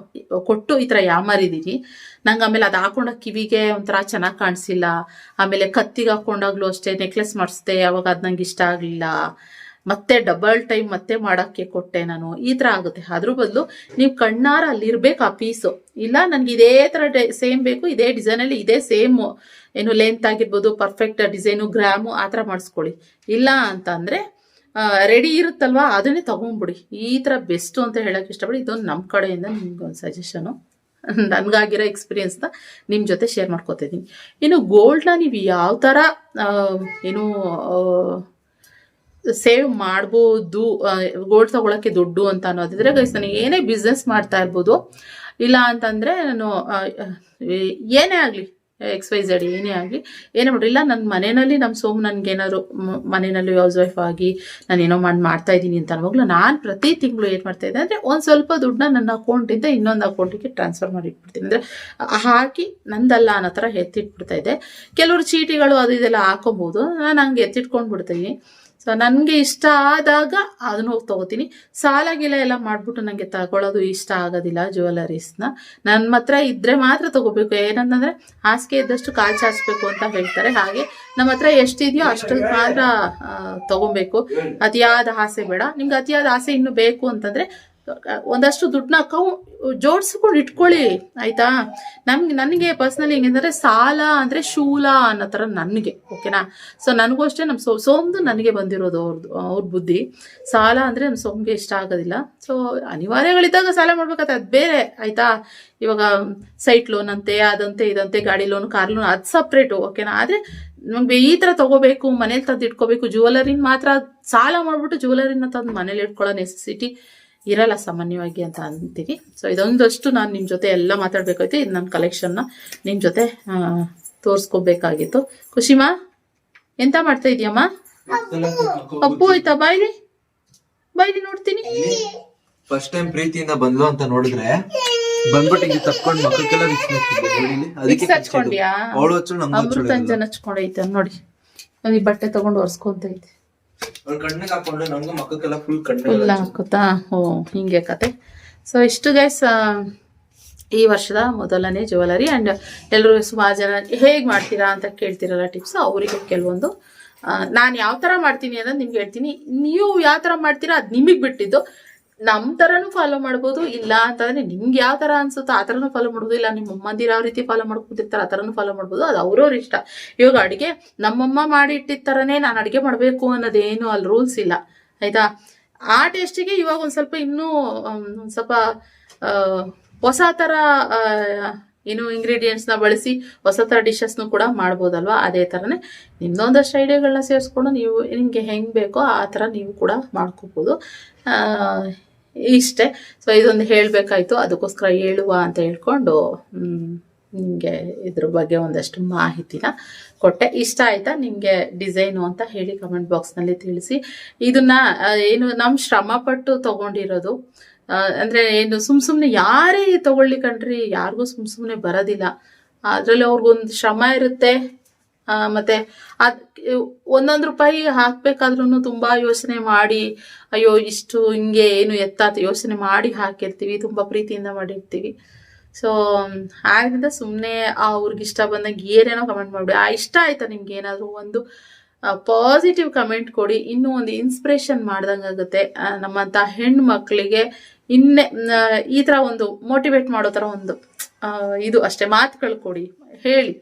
ಕೊಟ್ಟು ಈ ಥರ ಯಾಮಾರಿದ್ದೀನಿ ನಂಗೆ ಆಮೇಲೆ ಅದು ಹಾಕೊಂಡ ಕಿವಿಗೆ ಒಂಥರ ಚೆನ್ನಾಗಿ ಕಾಣಿಸಿಲ್ಲ. ಆಮೇಲೆ ಕತ್ತಿಗೆ ಹಾಕೊಂಡಾಗ್ಲೂ ಅಷ್ಟೇ ನೆಕ್ಲೆಸ್ ಮಾಡಿಸ್ದೆ ಯಾವಾಗ ಅದು ನಂಗೆ ಇಷ್ಟ ಆಗಲಿಲ್ಲ. ಮತ್ತೆ ಡಬಲ್ ಟೈಮ್ ಮತ್ತೆ ಮಾಡೋಕ್ಕೆ ಕೊಟ್ಟೆ ನಾನು. ಈ ಥರ ಆಗುತ್ತೆ. ಅದ್ರ ಬದಲು ನೀವು ಕಣ್ಣಾರ ಅಲ್ಲಿರ್ಬೇಕು ಆ ಪೀಸು. ಇಲ್ಲ ನನಗೆ ಇದೇ ಥರ ಸೇಮ್ ಬೇಕು, ಇದೇ ಡಿಸೈನಲ್ಲಿ ಇದೇ ಸೇಮ್. ಏನು ಲೆಂತ್ ಆಗಿರ್ಬೋದು, ಪರ್ಫೆಕ್ಟ್ ಡಿಸೈನು, ಗ್ರಾಮು, ಆ ಥರ ಮಾಡಿಸ್ಕೊಳ್ಳಿ. ಇಲ್ಲ ಅಂತ ರೆಡಿ ಇರುತ್ತಲ್ವಾ? ಅದನ್ನೇ ತಗೊಂಬಿಡಿ ಈ ಥರ ಬೆಸ್ಟು ಅಂತ ಹೇಳೋಕ್ಕೆ ಇಷ್ಟಪಡಿ. ಇದೊಂದು ನಮ್ಮ ಕಡೆಯಿಂದ ನಿಮ್ಗೊಂದು ಸಜೆಷನು ನನಗಾಗಿರೋ ಎಕ್ಸ್ಪೀರಿಯೆನ್ಸ್ನ ನಿಮ್ಮ ಜೊತೆ ಶೇರ್ ಮಾಡ್ಕೋತಿದ್ದೀನಿ ಇನ್ನು ಗೋಲ್ಡ್ನ ನೀವು ಯಾವ ಥರ ಏನು ಸೇವ್ ಮಾಡ್ಬೋದು ಗೋಲ್ಡ್ ತಗೊಳಕ್ಕೆ ದುಡ್ಡು ಅಂತ ಅನ್ನೋದಿದ್ರೆ ಗೈಸ್ ನಾನು ಏನೇ ಬಿಸ್ನೆಸ್ ಮಾಡ್ತಾ ಇರ್ಬೋದು, ಇಲ್ಲ ಅಂತಂದರೆ ನಾನು ಏನೇ ಆಗಲಿ ಎಕ್ಸ್ ವೈ ಝಡ್ ಏನೇ ಆಗಲಿ, ಏನೇ ಬಿಡ್ರಿ ಇಲ್ಲ ನನ್ನ ಮನೆಯಲ್ಲಿ ನಮ್ಮ ಸೋಮ್ ನನಗೇನಾದ್ರು ಮನೆಯಲ್ಲಿ ಹೌಸ್ ವೈಫ್ ಆಗಿ ನಾನು ಏನೋ ಮಾಡಿ, ಮಾಡ್ತಾ ಇದ್ದೀನಿ ಅಂತ ಅನ್ವಾಗ್ಲೂ ನಾನು ಪ್ರತಿ ತಿಂಗಳು ಏನು ಮಾಡ್ತಾ ಇದ್ದೆ ಅಂದರೆ ಒಂದು ಸ್ವಲ್ಪ ದುಡ್ಡನ್ನ ನನ್ನ ಅಕೌಂಟಿಂದ ಇನ್ನೊಂದು ಅಕೌಂಟಿಗೆ ಟ್ರಾನ್ಸ್ಫರ್ ಮಾಡಿ ಇಟ್ಬಿಡ್ತೀನಿ. ಅಂದರೆ ಹಾಕಿ ನಂದಲ್ಲ ಅನ್ನೋ ಥರ ಎತ್ತಿಟ್ಬಿಡ್ತಾ ಇದ್ದೆ. ಕೆಲವರು ಚೀಟಿಗಳು ಅದು ಇದೆಲ್ಲ ಹಾಕೋಬಹುದು ನಾನು ಹಂಗೆ ಎತ್ತಿಟ್ಕೊಂಡು ಬಿಡ್ತೀನಿ ಸೊ ನನಗೆ ಇಷ್ಟ ಆದಾಗ ಅದನ್ನ ಹೋಗಿ ತಗೋತೀನಿ. ಸಾಲ ಗಿಲ ಎಲ್ಲ ಮಾಡ್ಬಿಟ್ಟು ನನಗೆ ತಗೊಳ್ಳೋದು ಇಷ್ಟ ಆಗೋದಿಲ್ಲ ಜ್ಯುವೆಲರೀಸ್ನ ನನ್ನ ಹತ್ರ ಇದ್ರೆ ಮಾತ್ರ ತಗೋಬೇಕು. ಏನಂತಂದ್ರೆ ಹಾಸಿಗೆ ಇದ್ದಷ್ಟು ಕಾಲು ಚಾಚಬೇಕು ಅಂತ ಹೇಳ್ತಾರೆ. ಹಾಗೆ ನಮ್ಮ ಹತ್ರ ಎಷ್ಟಿದೆಯೋ ಅಷ್ಟು ಮಾತ್ರ ತಗೋಬೇಕು. ಅತಿಯಾದ ಆಸೆ ಬೇಡ. ನಿಮ್ಗೆ ಅತಿಯಾದ ಆಸೆ ಇನ್ನು ಬೇಕು ಅಂತಂದ್ರೆ ಒಂದಷ್ಟು ದುಡ್ಡನ್ನ ಕೌ ಜೋಡಿಸ್ಕೊಂಡು ಇಟ್ಕೊಳ್ಳಿ, ಆಯ್ತಾ? ನಮ್ಗೆ, ನನಗೆ ಪರ್ಸ್ನಲಿ ಹೆಂಗಂದ್ರೆ ಸಾಲ ಅಂದರೆ ಶೂಲ ಅನ್ನೋ ಥರ ನನಗೆ ಓಕೆನಾ ಸೊ ನನಗೂ ಅಷ್ಟೇ ನಮ್ಮ ಸೋ, ಸೋಮ್ದು ನನಗೆ ಬಂದಿರೋದು ಅವ್ರದ್ದು ಅವ್ರ ಬುದ್ಧಿ. ಸಾಲ ಅಂದರೆ ನಮ್ಮ ಸೋಮ್ಗೆ ಇಷ್ಟ ಆಗೋದಿಲ್ಲ. ಸೊ ಅನಿವಾರ್ಯಗಳಿದ್ದಾಗ ಸಾಲ ಮಾಡ್ಬೇಕಾದ್ರೆ ಅದು ಬೇರೆ, ಆಯ್ತಾ? ಇವಾಗ ಸೈಟ್ ಲೋನ್ ಅಂತೆ, ಅದಂತೆ, ಇದಂತೆ, ಗಾಡಿ ಲೋನ್ ಕಾರ್ ಲೋನ್ ಅದು ಸಪ್ರೇಟು ಓಕೆನಾ ಆದರೆ ನಮ್ಗೆ ಈ ಥರ ತಗೋಬೇಕು, ಮನೇಲಿ ತಂದು ಇಟ್ಕೋಬೇಕು ಜ್ಯುವೆಲರಿನ ಮಾತ್ರ ಸಾಲ ಮಾಡ್ಬಿಟ್ಟು ಜ್ಯುವೆಲರಿನ ತಂದು ಮನೇಲಿ ಇಟ್ಕೊಳ್ಳೋ ನೆಸೆಸಿಟಿ ಇರಲ್ಲ ಸಾಮಾನ್ಯವಾಗಿ ಅಂತ ಅಂತೀನಿ ಸೊ ಇದೊಂದಷ್ಟು ನಾನು ನಿಮ್ಮ ಜೊತೆ ಎಲ್ಲ ಮಾತಾಡ್ಬೇಕಾಯ್ತು ಇದು ನನ್ನ ಕಲೆಕ್ಷನ್ನ ನಿಮ್ಮ ಜೊತೆ ತೋರ್ಸ್ಕೋಬೇಕಾಗಿತ್ತು. ಖುಷಿಮಾ ಎಂತ ಮಾಡ್ತಾ ಇದೀಯಮ್ಮ? ಅಪ್ಪು ಆಯ್ತಾ? ಬಾಯ್ಲಿ ಬಾಯ್ಲಿ ನೋಡ್ತೀನಿ. ಫಸ್ಟ್ ಟೈಮ್ ಪ್ರೀತಿಯಿಂದ ಬಂದ್ಲು ಅಂತ ನೋಡಿದ್ರೆ ಬಂದ್ಬಿಟ್ಟು ಹಿಂಗೆ ತಪ್ಕೊಂಡು ಮಕ್ಕಳಿಗೆಲ್ಲ ವಿಕ್ಸ್ ಹಚ್ಕೊಂಡ್ಯಾ? ಅಮೃತಾಂಜನ್ ಹಚ್ಕೊಂಡೈತೆ ನೋಡಿ ಈ ಬಟ್ಟೆ ತಗೊಂಡು ಒರೆಸ್ಕೊಂತೈತೆ. ಅವ್ಳು ಕಣ್ಣಿಗೆ ಹಾಕೊಂಡ್ರೆ ನಮ್ಗೂ ಮಕ್ಕಳಿಗೆಲ್ಲ ಫುಲ್ ಫುಲ್ ಕಣ್ಣಿಗೆ ಹಾಕುತ್ತಾ ಓ ಹಿಂಗೆ ಕತೆ. ಸೊ ಇಷ್ಟು ಗೈಸ್ ಈ ವರ್ಷದ ಮೊದಲನೇ ಜ್ಯುವೆಲರಿ ಆ್ಯಂಡ್ ಎಲ್ಲರೂ ಸುಮಾರು ಜನ ಹೇಗೆ ಮಾಡ್ತೀರಾ ಅಂತ ಕೇಳ್ತಿರಲ್ಲ ಟಿಪ್ಸ್ ಅವರಿಗೆ ಕೆಲವೊಂದು ನಾನು ಯಾವ ಥರ ಮಾಡ್ತೀನಿ ಅಂತ ನಿಮ್ಗೆ ಹೇಳ್ತೀನಿ. ನೀವು ಯಾವ ಥರ ಮಾಡ್ತೀರಾ ಅದು ನಿಮಗೆ ಬಿಟ್ಟಿದ್ದು. ನಮ್ಮ ತರನು ಫಾಲೋ ಮಾಡ್ಬೋದು, ಇಲ್ಲ ಅಂತಂದ್ರೆ ನಿಮ್ಗೆ ಯಾವ ತರ ಅನ್ಸುತ್ತೋ ಆ ತರನು ಫಾಲೋ ಮಾಡ್ಬೋದು, ಇಲ್ಲ ನಿಮ್ಮ ಅಮ್ಮಂದಿರು ಯಾವ ರೀತಿ ಫಾಲೋ ಮಾಡ್ಕೊತಿರ್ತಾರೆ ಆ ತರನು ಫಾಲೋ ಮಾಡ್ಬೋದು, ಅದು ಅವ್ರವ್ರ ಇಷ್ಟ. ಇವಾಗ ಅಡುಗೆ ನಮ್ಮಮ್ಮ ಮಾಡಿ ಇಟ್ಟಿದ ತರನೇ ನಾನು ಅಡುಗೆ ಮಾಡಬೇಕು ಅನ್ನೋದೇನು ಅಲ್ಲಿ ರೂಲ್ಸ್ ಇಲ್ಲ, ಆಯ್ತಾ? ಆ ಟೇಸ್ಟಿಗೆ ಇವಾಗ ಒಂದ್ ಸ್ವಲ್ಪ ಇನ್ನೂ ಸ್ವಲ್ಪ ಹೊಸ ತರ ಏನು ಇಂಗ್ರೀಡಿಯೆಂಟ್ಸ್ನ ಬಳಸಿ ಹೊಸ ಥರ ಡಿಶಸ್ನು ಕೂಡ ಮಾಡ್ಬೋದಲ್ವಾ? ಅದೇ ಥರನೇ ನಿಮ್ದೊಂದಷ್ಟು ಐಡಿಯಾಗಳನ್ನ ಸೇರಿಸ್ಕೊಂಡು ನೀವು ನಿಮಗೆ ಹೆಂಗ್ ಬೇಕೋ ಆ ಥರ ನೀವು ಕೂಡ ಮಾಡ್ಕೋಬೋದು. ಇಷ್ಟೇ. ಸೊ ಇದೊಂದು ಹೇಳಬೇಕಾಯ್ತು. ಅದಕ್ಕೋಸ್ಕರ ಹೇಳುವ ಅಂತ ಹೇಳ್ಕೊಂಡು ನಿಮಗೆ ಇದ್ರ ಬಗ್ಗೆ ಒಂದಷ್ಟು ಮಾಹಿತಿನ ಕೊಟ್ಟೆ. ಇಷ್ಟ ಆಯಿತಾ ನಿಮಗೆ ಡಿಸೈನು ಅಂತ ಹೇಳಿ ಕಮೆಂಟ್ ಬಾಕ್ಸ್ನಲ್ಲಿ ತಿಳಿಸಿ. ಇದನ್ನ ಏನು ನಮ್ಮ ಶ್ರಮಪಟ್ಟು ತಗೊಂಡಿರೋದು ಅಂದ್ರೆ ಏನು ಸುಮ್ ಸುಮ್ಮನೆ ಯಾರೇ ತಗೊಳ್ಳಿ ಕಣ್ರಿ, ಯಾರಿಗೂ ಸುಮ್ ಸುಮ್ಮನೆ ಬರೋದಿಲ್ಲ. ಅದರಲ್ಲಿ ಅವ್ರಿಗೊಂದು ಶ್ರಮ ಇರುತ್ತೆ. ಮತ್ತೆ ಅದ್ ಒಂದೊಂದು ರೂಪಾಯಿ ಹಾಕ್ಬೇಕಾದ್ರೂ ತುಂಬಾ ಯೋಚನೆ ಮಾಡಿ ಅಯ್ಯೋ ಇಷ್ಟು ಹಿಂಗೆ ಏನು ಎತ್ತ ಯೋಚನೆ ಮಾಡಿ ಹಾಕಿರ್ತೀವಿ ತುಂಬಾ ಪ್ರೀತಿಯಿಂದ ಮಾಡಿರ್ತೀವಿ. ಸೊ ಆದ್ರಿಂದ ಸುಮ್ಮನೆ ಅವ್ರಿಗೆ ಇಷ್ಟ ಬಂದಾಗ ಏನೇನೋ ಕಮೆಂಟ್ ಮಾಡ್ಬಿಡಿ. ಆ ಇಷ್ಟ ಆಯ್ತಾ ನಿಮ್ಗೆ ಏನಾದರೂ ಒಂದು ಪಾಸಿಟಿವ್ ಕಮೆಂಟ್ ಕೊಡಿ. ಇನ್ನೂ ಒಂದು ಇನ್ಸ್ಪಿರೇಷನ್ ಮಾಡ್ದಂಗಾಗುತ್ತೆ ಆ, ನಮ್ಮಂಥ ಹೆಣ್ಣು ಮಕ್ಕಳಿಗೆ ಇನ್ನೇ ಈ ತರ ಒಂದು ಮೋಟಿವೇಟ್ ಮಾಡೋ ಥರ ಒಂದು ಇದು ಅಷ್ಟೇ. ಮಾತುಗಳು ಕೊಡಿ. ಹೇಳಿ.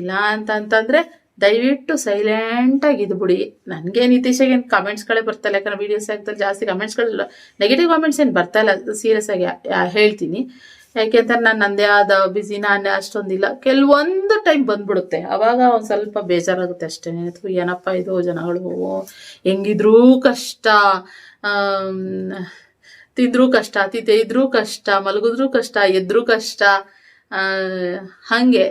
ಇಲ್ಲ ಅಂತಂತಂದ್ರೆ ದಯವಿಟ್ಟು ಸೈಲೆಂಟಾಗಿ ಇದ್ಬಿಡಿ. ನನಗೆ ಏನು ಕಮೆಂಟ್ಸ್ಗಳೇ ಬರ್ತಾ ಇಲ್ಲ. ಯಾಕಂದ್ರೆ ವೀಡಿಯೋಸ್ ಆಗ್ದಲ್ಲಿ ಜಾಸ್ತಿ ಕಮೆಂಟ್ಸ್ಗಳು ನೆಗೆಟಿವ್ ಕಮೆಂಟ್ಸ್ ಏನು ಬರ್ತಾ ಇಲ್ಲ. ಸೀರಿಯಸ್ ಆಗಿ ಹೇಳ್ತೀನಿ. ಯಾಕೆಂತ ನಾನು ನಂದೇ ಆದ ಬಿಸಿ ನಾನು ಅಷ್ಟೊಂದಿಲ್ಲ. ಕೆಲವೊಂದು ಟೈಮ್ ಬಂದ್ಬಿಡುತ್ತೆ. ಅವಾಗ ಒಂದು ಸ್ವಲ್ಪ ಬೇಜಾರಾಗುತ್ತೆ ಅಷ್ಟೇ. ಅಥವಾ ಏನಪ್ಪ ಇದು ಜನಗಳು? ಹೆಂಗಿದ್ರೂ ಕಷ್ಟ. ತಿಂದ್ರೂ ಕಷ್ಟ ತಿದ್ದೆ ಇದ್ರೂ ಕಷ್ಟ, ಮಲಗಿದ್ರೂ ಕಷ್ಟ, ಎದ್ರೂ ಕಷ್ಟ. ಹಂಗೆ.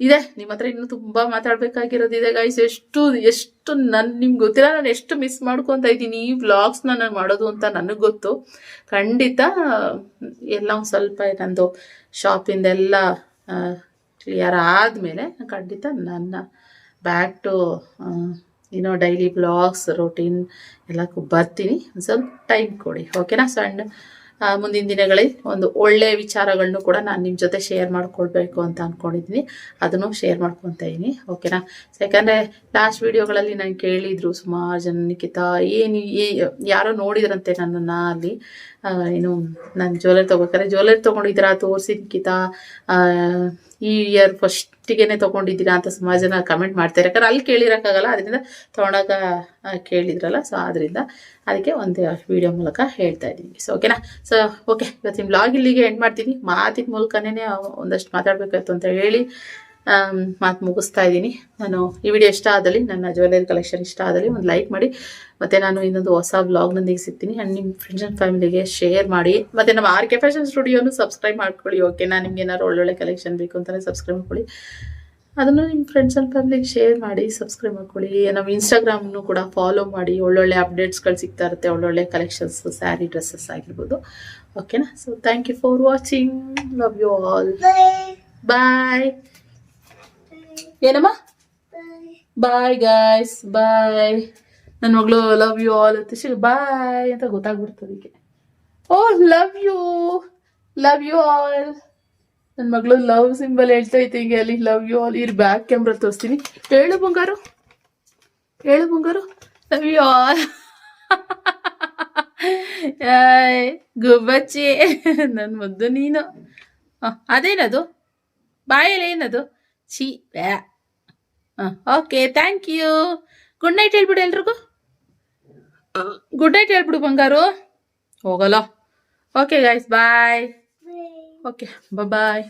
ಇದೆ. ನಿಮ್ಮ ಹತ್ರ ಇನ್ನೂ ತುಂಬಾ ಮಾತಾಡ್ಬೇಕಾಗಿರೋದಿದೆ ಗೈಸ್ ಎಷ್ಟು ಎಷ್ಟು ನನ್ ನಿಮ್ಗೆ ಗೊತ್ತಿಲ್ಲ. ನಾನು ಎಷ್ಟು ಮಿಸ್ ಮಾಡ್ಕೊತಾ ಇದ್ದೀನಿ ಈ ವ್ಲಾಗ್ಸ್ನ ನಾನು ಮಾಡೋದು ಅಂತ ನನಗೆ ಗೊತ್ತು. ಖಂಡಿತ ಎಲ್ಲ ಒಂದು ಸ್ವಲ್ಪ ನಂದು ಶಾಪಿಂದೆಲ್ಲ ಕ್ಲಿಯರ್ ಆದಮೇಲೆ ಖಂಡಿತ ನನ್ನ ಬ್ಯಾಕ್ ಟು ಏನೋ ಡೈಲಿ ಬ್ಲಾಗ್ಸ್ ರೊಟೀನ್ ಎಲ್ಲಕ್ಕೂ ಬರ್ತೀನಿ. ಒಂದು ಸ್ವಲ್ಪ ಟೈಮ್ ಕೊಡಿ ಓಕೆನಾ ಸೊ ಆ್ಯಂಡ್ ಆ, ಮುಂದಿನ ದಿನಗಳಲ್ಲಿ ಒಂದು ಒಳ್ಳೆ ವಿಚಾರಗಳನ್ನು ಕೂಡ ನಾನು ನಿಮ್ಮ ಜೊತೆ ಶೇರ್ ಮಾಡ್ಕೊಳ್ಬೇಕು ಅಂತ ಅಂದ್ಕೊಂಡಿದ್ದೀನಿ ಅದನ್ನು ಶೇರ್ ಮಾಡ್ಕೊತಾ ಇದ್ದೀನಿ ಓಕೆನಾ ಯಾಕಂದರೆ ಲಾಸ್ಟ್ ವಿಡಿಯೋಗಳಲ್ಲಿ ನಾನು ಕೇಳಿದರು ಸುಮಾರು ಜನ, ನಿಖಿತ, ಏನು ಯಾರೋ ನೋಡಿದ್ರಂತೆ ನನ್ನನ್ನು ಅಲ್ಲಿ. ಏನು, ನಾನು ಜ್ಯುವೆಲರಿ ತೊಗೋಬೇಕಾದ್ರೆ ಜ್ಯುವೆಲರಿ ತೊಗೊಂಡಿದ್ದೀರಾ ತೋರಿಸಿ ನಿಖಿತ. ಈ ಇಯರ್ ಫಸ್ಟಿಗೆನೆ ತಗೊಂಡಿದ್ದೀರಾ ಅಂತ ಸುಮಾರು ಜನ ಕಮೆಂಟ್ ಮಾಡ್ತಾರೆ. ಯಾಕಂದ್ರೆ ಅಲ್ಲಿ ಕೇಳಿರೋಕ್ಕಾಗಲ್ಲ, ಅದರಿಂದ ತೊಗೊಂಡಾಗ ಕೇಳಿದ್ರಲ್ಲ ಸೊ ಅದರಿಂದ ಅದಕ್ಕೆ ಒಂದು ವಿಡಿಯೋ ಮೂಲಕ ಹೇಳ್ತಾ ಇದ್ದೀನಿ. ಸೊ ಓಕೆನಾ ಸೊ ಓಕೆ ಇವತ್ತಿನ ಬ್ಲಾಗ್ ಇಲ್ಲಿಗೆ ಎಂಡ್ ಮಾಡ್ತೀನಿ. ಮಾತಿನ ಮೂಲಕನೇ ಒಂದಷ್ಟು ಮಾತಾಡಬೇಕಾಯ್ತು ಅಂತ ಹೇಳಿ. ಮಾತು ಮುಗಿಸ್ತಾ ಇದ್ದೀನಿ. ನಾನು ಈ ವಿಡಿಯೋ ಇಷ್ಟ ಆದಲ್ಲಿ ನನ್ನ ಜ್ಯುವೆಲರಿ ಕಲೆಕ್ಷನ್ ಇಷ್ಟ ಆದಲ್ಲಿ ಒಂದು ಲೈಕ್ ಮಾಡಿ. ಮತ್ತು ನಾನು ಇನ್ನೊಂದು ಹೊಸ ವ್ಲಾಗ್ನೊಂದಿಗೆ ಸಿಗ್ತೀನಿ ಆ್ಯಂಡ್ ನಿಮ್ಮ ಫ್ರೆಂಡ್ಸ್ ಆ್ಯಂಡ್ ಫ್ಯಾಮಿಲಿಗೆ ಶೇರ್ ಮಾಡಿ. ಮತ್ತು ನಮ್ಮ ಆರ್ ಕೆ ಫ್ಯಾಷನ್ ಸ್ಟುಡಿಯೋನು ಸಬ್ಸ್ಕ್ರೈಬ್ ಮಾಡ್ಕೊಳ್ಳಿ ಓಕೆ ನಾನು ನಿಮ್ಗೆ ಏನಾದ್ರು ಒಳ್ಳೊಳ್ಳೆ ಕಲೆಕ್ಷನ್ ಬೇಕು ಅಂತಲೇ ಸಬ್ಸ್ಕ್ರೈಬ್ ಮಾಡ್ಕೊಳ್ಳಿ. ಅದನ್ನು ನಿಮ್ಮ ಫ್ರೆಂಡ್ಸ್ ಆ್ಯಂಡ್ ಫ್ಯಾಮಿಲಿಗೆ ಶೇರ್ ಮಾಡಿ ಸಬ್ಸ್ಕ್ರೈಬ್ ಮಾಡ್ಕೊಳ್ಳಿ. ನಮ್ಮ ಇನ್ಸ್ಟಾಗ್ರಾಮ್ನು ಕೂಡ ಫಾಲೋ ಮಾಡಿ. ಒಳ್ಳೊಳ್ಳೆ ಅಪ್ಡೇಟ್ಸ್ಗಳು ಸಿಗ್ತಾ ಇರುತ್ತೆ. ಒಳ್ಳೊಳ್ಳೆ ಕಲೆಕ್ಷನ್ಸ್ ಸ್ಯಾರಿ ಡ್ರೆಸ್ಸಸ್ ಆಗಿರ್ಬೋದು. ಓಕೆನಾ so thank you for watching love you all bye ಏನಮ್ಮ? ಬಾಯ್ ಗಾಯ್ಸ್ ಬಾಯ್ ನನ್ನ ಮಗಳು ಲವ್ ಯು ಆಲ್ ಅಂತ ಬಾಯ್ ಅಂತ ಗೊತ್ತಾಗ್ಬಿಡ್ತು ಅದಕ್ಕೆ. ಓ love you love you all ನನ್ನ ಮಗಳು ಲವ್ ಸಿಂಬಲ್ ಹೇಳ್ತಾ ಐತೆ ಹಿಂಗೆ ಅಲ್ಲಿ. ಲವ್ ಯು ಆಲ್ ಇರ್ ಬ್ಯಾಕ್ ಕ್ಯಾಮ್ರಾ ತೋರಿಸ್ತೀನಿ. ಹೇಳು ಬಂಗಾರು. ಹೇಳು ಬಂಗಾರು. ಲವ್ ಯು ಆಲ್ ಗುಬ್ಬಚ್ಚಿ. ನನ್ನ ಮುದ್ದು ನೀನು. ಅದೇನದು? ಬಾಯಲ್ಲಿ ಏನದು? ಛೀ, ಬ್ಯಾ. Okay thank you good night ಹೇಳ್ಬಿಡು ಎಲ್ರಿಗೂ. ಗುಡ್ ನೈಟ್ ಹೇಳ್ಬಿಡು ಬಂಗಾರು. ಹೋಗಲ್ಲ. Okay guys bye okay bye